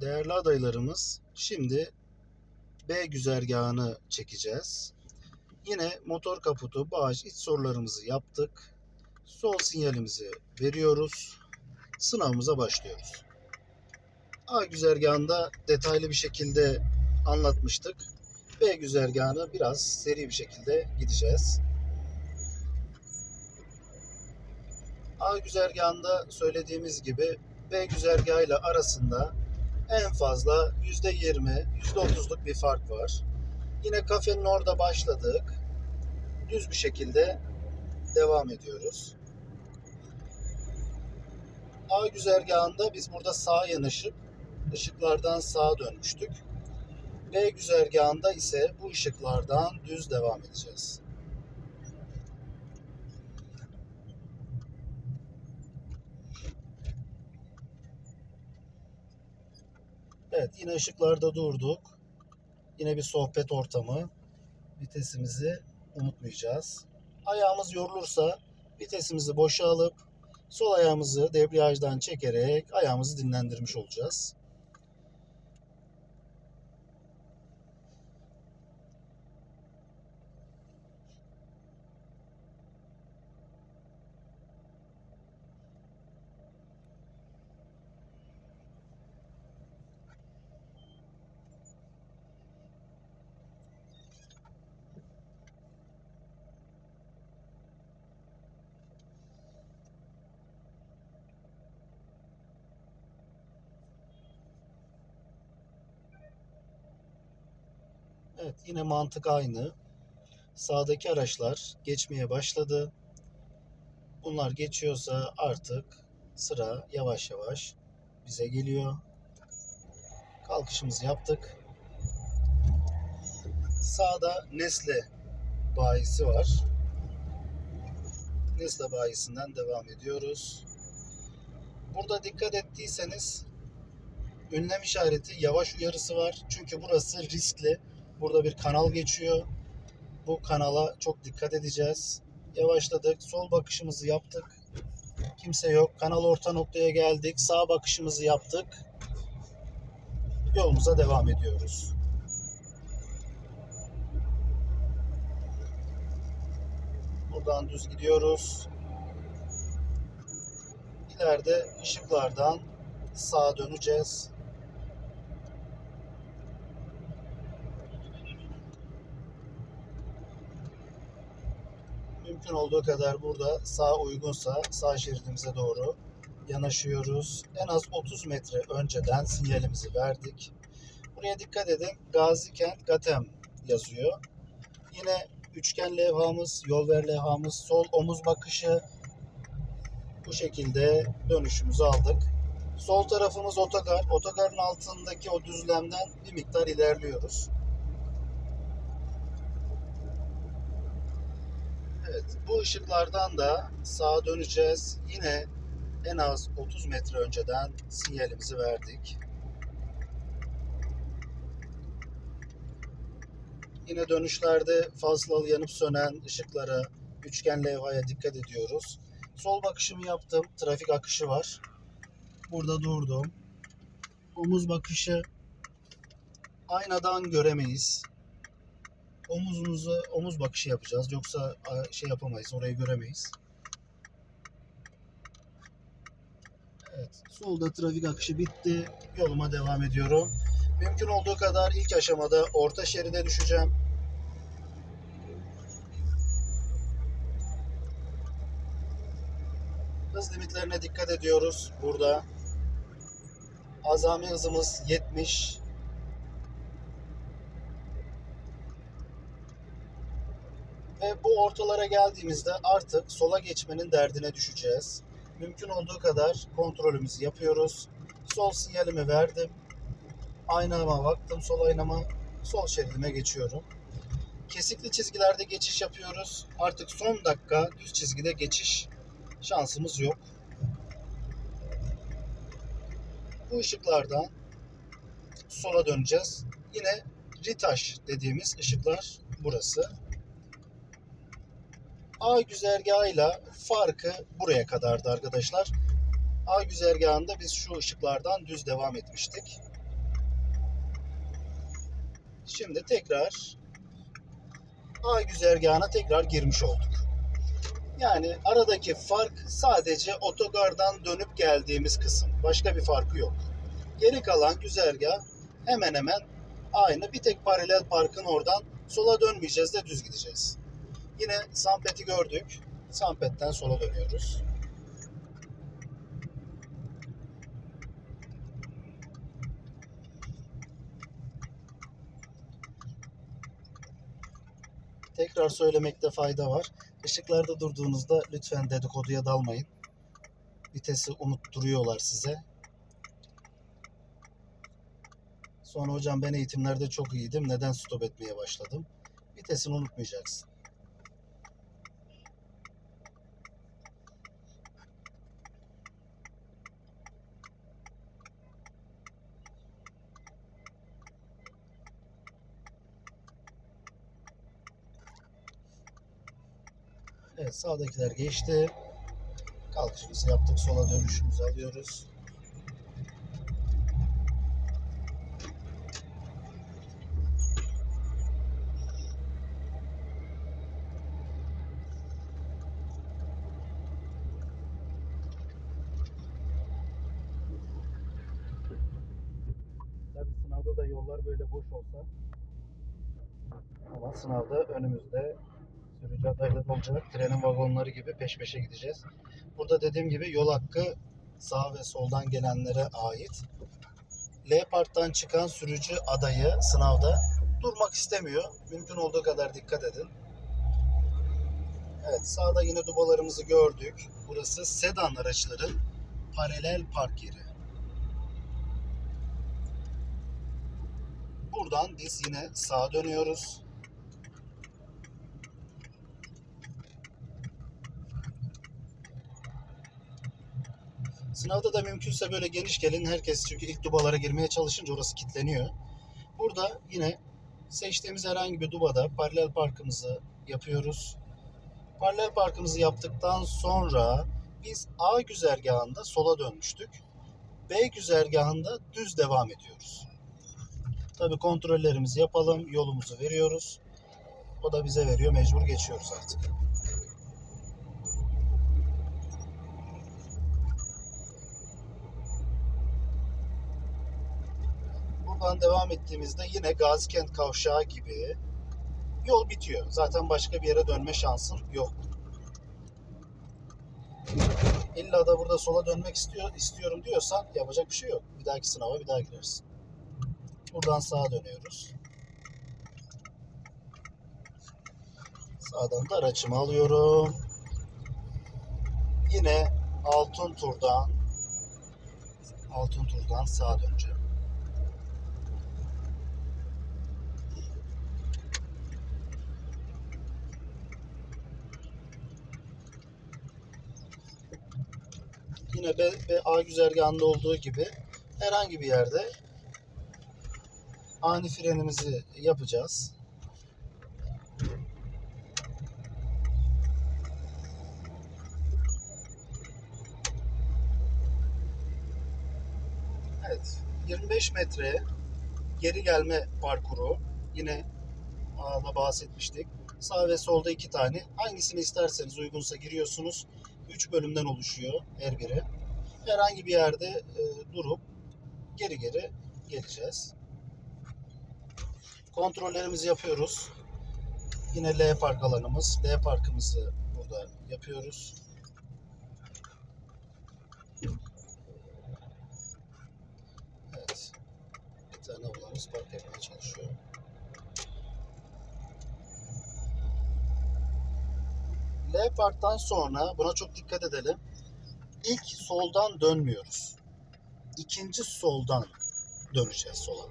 Değerli adaylarımız, şimdi B güzergahını çekeceğiz. Yine motor kaputu, bağış, iç sorularımızı yaptık. Sol sinyalimizi veriyoruz. Sınavımıza başlıyoruz. A güzergahında detaylı bir şekilde anlatmıştık. B güzergahını biraz seri bir şekilde gideceğiz. A güzergahında söylediğimiz gibi B güzergahıyla arasında en fazla %20, %30'luk bir fark var. Yine kafenin orada başladık. Düz bir şekilde devam ediyoruz. A güzergahında biz burada sağa yanaşıp ışıklardan sağa dönmüştük. B güzergahında ise bu ışıklardan düz devam edeceğiz. Evet yine ışıklarda durduk. Yine bir sohbet ortamı. Vitesimizi unutmayacağız. Ayağımız yorulursa vitesimizi boşa alıp sol ayağımızı debriyajdan çekerek ayağımızı dinlendirmiş olacağız. Evet yine mantık aynı. Sağdaki araçlar geçmeye başladı. Bunlar geçiyorsa artık sıra yavaş yavaş bize geliyor. Kalkışımızı yaptık. Sağda Nesle bayisi var. Nesle bayisinden devam ediyoruz. Burada dikkat ettiyseniz ünlem işareti yavaş uyarısı var. Çünkü burası riskli. Burada bir kanal geçiyor. Bu kanala çok dikkat edeceğiz. Yavaşladık. Sol bakışımızı yaptık. Kimse yok. Kanal orta noktaya geldik. Sağ bakışımızı yaptık. Yolumuza devam ediyoruz. Buradan düz gidiyoruz. İleride ışıklardan sağa döneceğiz. Mümkün olduğu kadar burada sağ uygunsa sağ şeridimize doğru yanaşıyoruz. En az 30 metre önceden sinyalimizi verdik. Buraya dikkat edin. Gazikent Gatem yazıyor. Yine üçgen levhamız, yol ver levhamız, sol omuz bakışı bu şekilde dönüşümüzü aldık. Sol tarafımız otogar. Otogarın altındaki o düzlemden bir miktar ilerliyoruz. Evet, bu ışıklardan da sağa döneceğiz. Yine en az 30 metre önceden sinyalimizi verdik. Yine dönüşlerde fazla yanıp sönen ışıklara, üçgen levhaya dikkat ediyoruz. Sol bakışımı yaptım. Trafik akışı var. Burada durdum. Omuz bakışı aynadan göremeyiz omuzumuzu omuz bakışı yapacağız. Yoksa şey yapamayız, orayı göremeyiz. Evet, solda trafik akışı bitti. Yoluma devam ediyorum. Mümkün olduğu kadar ilk aşamada orta şeride düşeceğim. Hız limitlerine dikkat ediyoruz burada. Azami hızımız 70. Ve bu ortalara geldiğimizde artık sola geçmenin derdine düşeceğiz. Mümkün olduğu kadar kontrolümüzü yapıyoruz. Sol sinyalimi verdim. Aynama baktım, sol aynama, sol şeridime geçiyorum. Kesikli çizgilerde geçiş yapıyoruz. Artık son dakika düz çizgide geçiş şansımız yok. Bu ışıklardan sola döneceğiz. Yine ritaş dediğimiz ışıklar burası. A güzergahıyla farkı buraya kadardı arkadaşlar. A güzergahında biz şu ışıklardan düz devam etmiştik. Şimdi tekrar A güzergahına tekrar girmiş olduk. Yani aradaki fark sadece otogardan dönüp geldiğimiz kısım. Başka bir farkı yok. Geri kalan güzergah hemen hemen aynı. Bir tek paralel parkın oradan sola dönmeyeceğiz de düz gideceğiz. Yine Sampet'i gördük. Sampet'ten sola dönüyoruz. Tekrar söylemekte fayda var. Işıklarda durduğunuzda lütfen dedikoduya dalmayın. Vitesi unutturuyorlar size. Sonra hocam ben eğitimlerde çok iyiydim. Neden stop etmeye başladım? Vitesini unutmayacaksın. Evet sağdakiler geçti. Kalkışımızı yaptık. Sola dönüşümüzü alıyoruz. Tabii sınavda da yollar böyle boş olsa ama sınavda önümüzde sürücü adayları olacak. Trenin vagonları gibi peş peşe gideceğiz. Burada dediğim gibi yol hakkı sağ ve soldan gelenlere ait. L parktan çıkan sürücü adayı sınavda durmak istemiyor. Mümkün olduğu kadar dikkat edin. Evet sağda yine dubalarımızı gördük. Burası sedan araçların paralel park yeri. Buradan biz yine sağa dönüyoruz. Sınavda da mümkünse böyle geniş gelin. Herkes çünkü ilk dubalara girmeye çalışınca orası kilitleniyor. Burada yine seçtiğimiz herhangi bir dubada paralel parkımızı yapıyoruz. Paralel parkımızı yaptıktan sonra biz A güzergahında sola dönmüştük. B güzergahında düz devam ediyoruz. Tabii kontrollerimizi yapalım, yolumuzu veriyoruz. O da bize veriyor, mecbur geçiyoruz artık. Buradan devam ettiğimizde yine Gazikent Kavşağı gibi yol bitiyor. Zaten başka bir yere dönme şansın yok. İlla da burada sola dönmek istiyor, istiyorum diyorsan yapacak bir şey yok. Bir dahaki sınava bir daha girersin. Buradan sağa dönüyoruz. Sağdan da araçımı alıyorum. Yine altın turdan altın turdan sağa döneceğim. Yine B, B A güzergahında olduğu gibi herhangi bir yerde ani frenimizi yapacağız. Evet, 25 metre geri gelme parkuru. Yine A'da bahsetmiştik. Sağ ve solda iki tane. Hangisini isterseniz uygunsa giriyorsunuz. 3 bölümden oluşuyor her biri. Herhangi bir yerde e, durup geri geri geleceğiz. Kontrollerimizi yapıyoruz. Yine L park alanımız. L parkımızı burada yapıyoruz. Evet. Bir tane ablamız park yapmaya çalışıyor. L parktan sonra buna çok dikkat edelim. İlk soldan dönmüyoruz. İkinci soldan döneceğiz sola.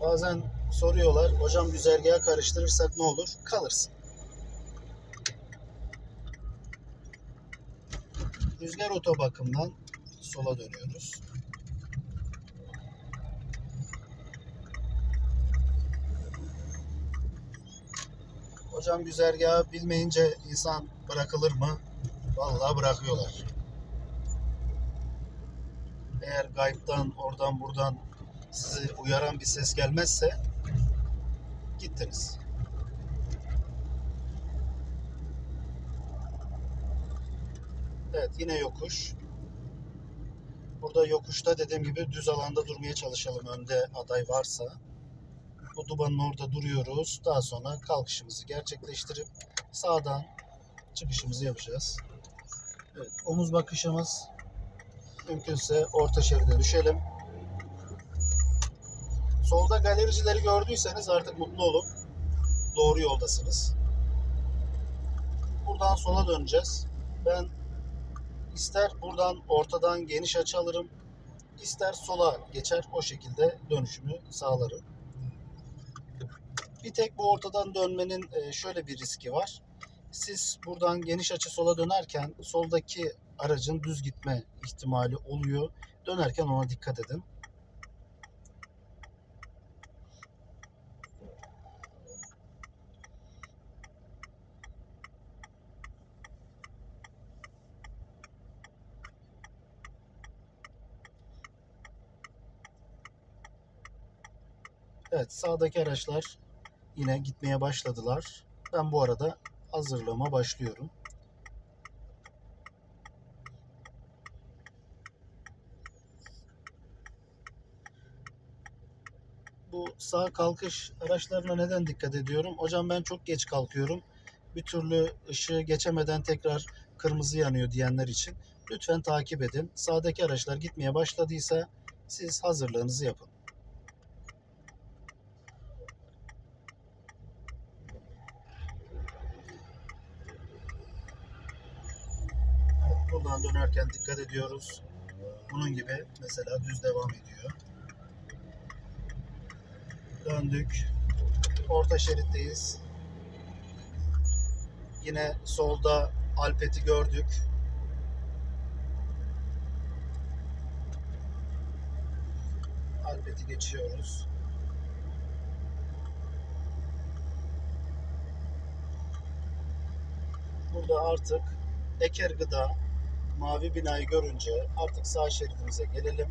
Bazen soruyorlar, hocam güzergahı karıştırırsak ne olur? Kalırsın. Rüzgar otobakımdan sola dönüyoruz. Hocam güzergahı bilmeyince insan bırakılır mı? Vallahi bırakıyorlar. Eğer gaybtan oradan buradan sizi uyaran bir ses gelmezse gittiniz. Evet yine yokuş. Burada yokuşta dediğim gibi düz alanda durmaya çalışalım önde aday varsa. Bu dubanın orada duruyoruz. Daha sonra kalkışımızı gerçekleştirip sağdan çıkışımızı yapacağız. Evet, omuz bakışımız mümkünse orta şeride düşelim. Solda galericileri gördüyseniz artık mutlu olun. Doğru yoldasınız. Buradan sola döneceğiz. Ben ister buradan ortadan geniş açı alırım, ister sola geçer o şekilde dönüşümü sağlarım. Bir tek bu ortadan dönmenin e, şöyle bir riski var. Siz buradan geniş açı sola dönerken soldaki aracın düz gitme ihtimali oluyor. Dönerken ona dikkat edin. Evet sağdaki araçlar yine gitmeye başladılar. Ben bu arada hazırlığıma başlıyorum. Bu sağ kalkış araçlarına neden dikkat ediyorum? Hocam ben çok geç kalkıyorum. Bir türlü ışığı geçemeden tekrar kırmızı yanıyor diyenler için lütfen takip edin. Sağdaki araçlar gitmeye başladıysa siz hazırlığınızı yapın. Buradan dönerken dikkat ediyoruz. Bunun gibi mesela düz devam ediyor. Döndük. Orta şeritteyiz. Yine solda Alpet'i gördük. Alpet'i geçiyoruz. Burada artık Eker Gıda mavi binayı görünce artık sağ şeridimize gelelim.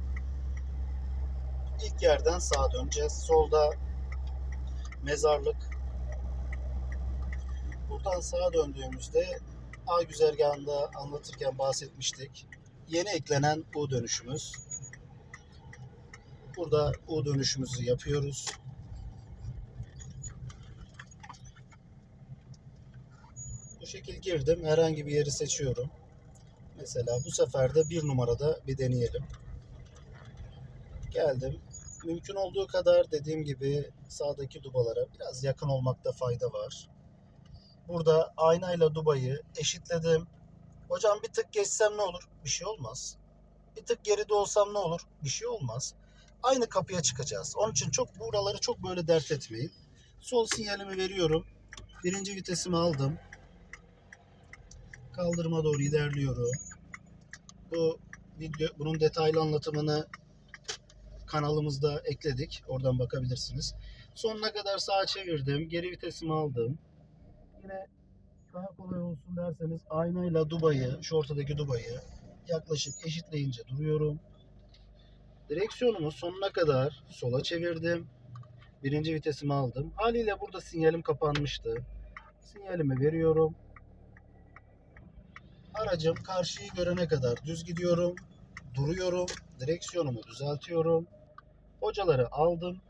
İlk yerden sağa döneceğiz. Solda mezarlık. Buradan sağa döndüğümüzde A güzergahında anlatırken bahsetmiştik. Yeni eklenen U dönüşümüz. Burada U dönüşümüzü yapıyoruz. Bu şekil girdim. Herhangi bir yeri seçiyorum. Mesela bu sefer de bir numarada bir deneyelim. Geldim. Mümkün olduğu kadar dediğim gibi sağdaki dubalara biraz yakın olmakta fayda var. Burada aynayla dubayı eşitledim. Hocam bir tık geçsem ne olur? Bir şey olmaz. Bir tık geride olsam ne olur? Bir şey olmaz. Aynı kapıya çıkacağız. Onun için çok buraları çok böyle dert etmeyin. Sol sinyalimi veriyorum. Birinci vitesimi aldım. Kaldırıma doğru ilerliyorum. Bu video bunun detaylı anlatımını kanalımızda ekledik. Oradan bakabilirsiniz. Sonuna kadar sağa çevirdim. Geri vitesimi aldım. Yine daha kolay olsun derseniz aynayla Dubai'yi, şu ortadaki Dubai'yi yaklaşık eşitleyince duruyorum. Direksiyonumu sonuna kadar sola çevirdim. Birinci vitesimi aldım. Haliyle burada sinyalim kapanmıştı. Sinyalimi veriyorum. Aracım karşıyı görene kadar düz gidiyorum. Duruyorum. Direksiyonumu düzeltiyorum. Hocaları aldım.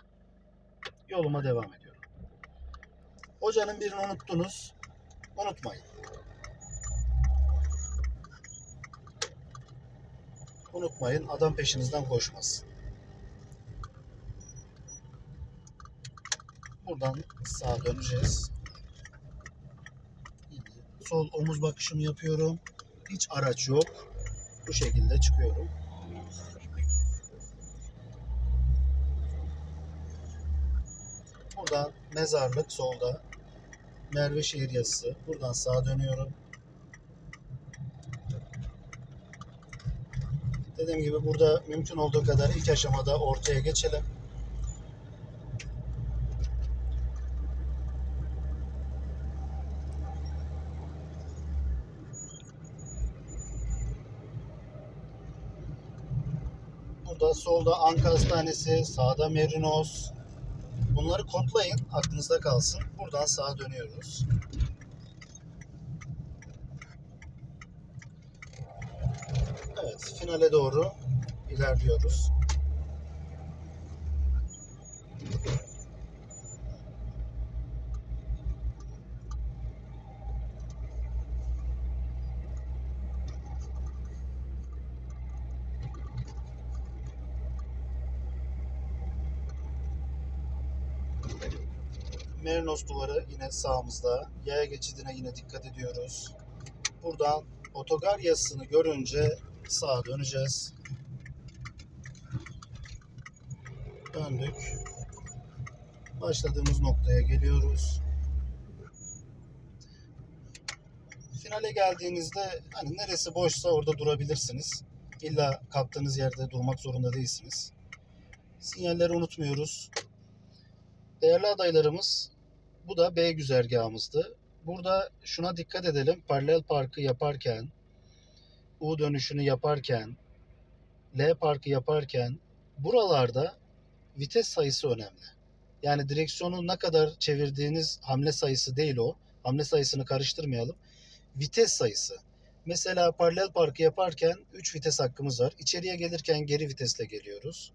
Yoluma devam ediyorum. Hocanın birini unuttunuz. Unutmayın. Unutmayın adam peşinizden koşmasın. Buradan sağa döneceğiz. Sol omuz bakışımı yapıyorum. Hiç araç yok. Bu şekilde çıkıyorum. Buradan mezarlık solda. Merve şehir yazısı. Buradan sağa dönüyorum. Dediğim gibi burada mümkün olduğu kadar ilk aşamada ortaya geçelim. Burada solda Anka Hastanesi, sağda Merinos. Bunları kodlayın, aklınızda kalsın. Buradan sağa dönüyoruz. Evet, finale doğru ilerliyoruz. Merinos duvarı yine sağımızda. Yaya geçidine yine dikkat ediyoruz. Buradan otogar yazısını görünce sağa döneceğiz. Döndük. Başladığımız noktaya geliyoruz. Finale geldiğinizde hani neresi boşsa orada durabilirsiniz. İlla kalktığınız yerde durmak zorunda değilsiniz. Sinyalleri unutmuyoruz. Değerli adaylarımız bu da B güzergahımızdı. Burada şuna dikkat edelim. Paralel parkı yaparken, U dönüşünü yaparken, L parkı yaparken buralarda vites sayısı önemli. Yani direksiyonu ne kadar çevirdiğiniz hamle sayısı değil o. Hamle sayısını karıştırmayalım. Vites sayısı. Mesela paralel parkı yaparken 3 vites hakkımız var. İçeriye gelirken geri vitesle geliyoruz.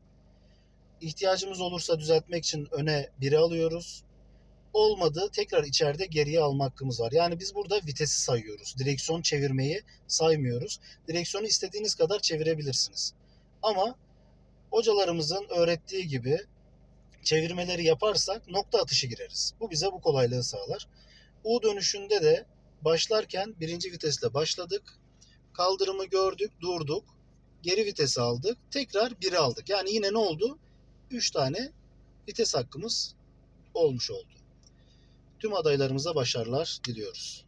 İhtiyacımız olursa düzeltmek için öne biri alıyoruz. Olmadı tekrar içeride geriye alma hakkımız var. Yani biz burada vitesi sayıyoruz. Direksiyon çevirmeyi saymıyoruz. Direksiyonu istediğiniz kadar çevirebilirsiniz. Ama hocalarımızın öğrettiği gibi çevirmeleri yaparsak nokta atışı gireriz. Bu bize bu kolaylığı sağlar. U dönüşünde de başlarken birinci vitesle başladık. Kaldırımı gördük, durduk. Geri vites aldık. Tekrar biri aldık. Yani yine ne oldu? 3 tane vites hakkımız olmuş oldu. Tüm adaylarımıza başarılar diliyoruz.